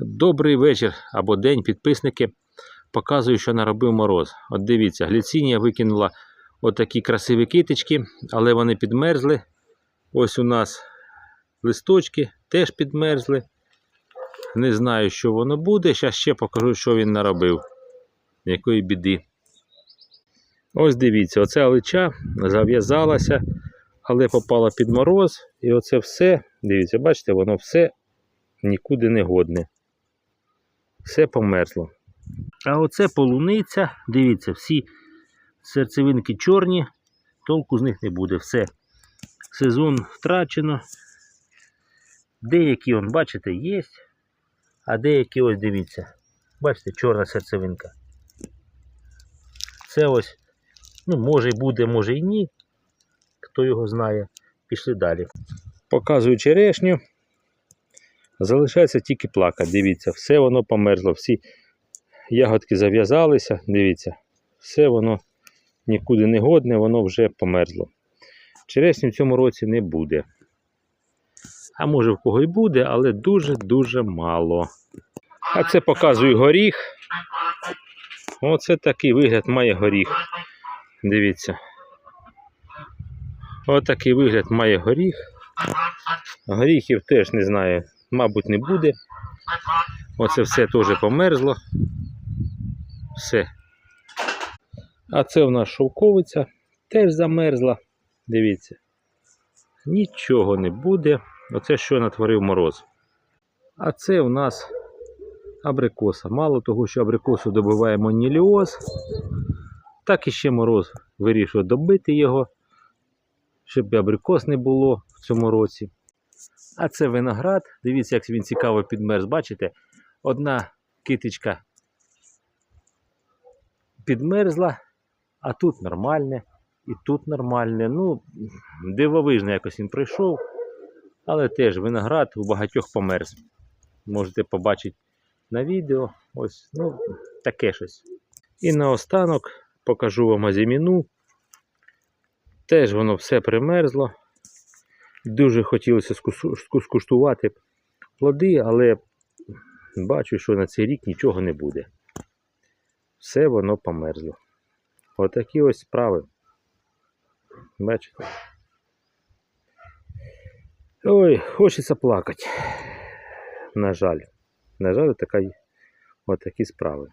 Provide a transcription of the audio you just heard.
Добрий вечір або день, підписники. Показую, що наробив мороз. От дивіться, гліцинія викинула отакі красиві китички, але вони підмерзли. Ось у нас листочки теж підмерзли. Не знаю, що воно буде. Зараз ще покажу, що він наробив. Якої біди. Ось дивіться, оця лича зав'язалася, але попала під мороз. І оце все, дивіться, бачите, воно все нікуди не годне. Все померзло. А оце полуниця, дивіться, всі серцевинки чорні, толку з них не буде. Все. Сезон втрачено. Деякі, он, бачите, є, а деякі ось дивіться. Бачите, чорна серцевинка. Це ось, ну, може і буде, може і ні. Хто його знає. Пішли далі. Показую черешню. Залишається тільки плакати. Дивіться, все воно померзло. Всі ягодки зав'язалися. Дивіться, все воно нікуди не годне, воно вже померзло. Черешні в цьому році не буде. А може в кого й буде, але дуже-дуже мало. А це показує горіх. Оце такий вигляд має горіх. Дивіться. Отакий вигляд має горіх. Горіхів теж не знаю, мабуть, не буде. Оце все теж померзло. Все. А це у нас шовковиця теж замерзла. Дивіться. Нічого не буде. Оце що натворив мороз. А це у нас абрикоса. Мало того, що абрикосу добиває моніліоз, так і ще мороз вирішив добити його, щоб абрикос не було в цьому році. А це виноград. Дивіться, як він цікаво підмерз. Бачите? Одна китичка підмерзла, а тут нормальне, і тут нормальне. Ну, дивовижно якось він прийшов. Але теж виноград у багатьох померз. Можете побачити на відео. Ось, ну, таке щось. І наостанок покажу вам азіміну. Теж воно все примерзло. Дуже хотілося скуштувати плоди, але бачу, що на цей рік нічого не буде. Все воно померзло. Отакі ось справи. Бачите? Ой, хочеться плакати. На жаль. На жаль, отакі справи.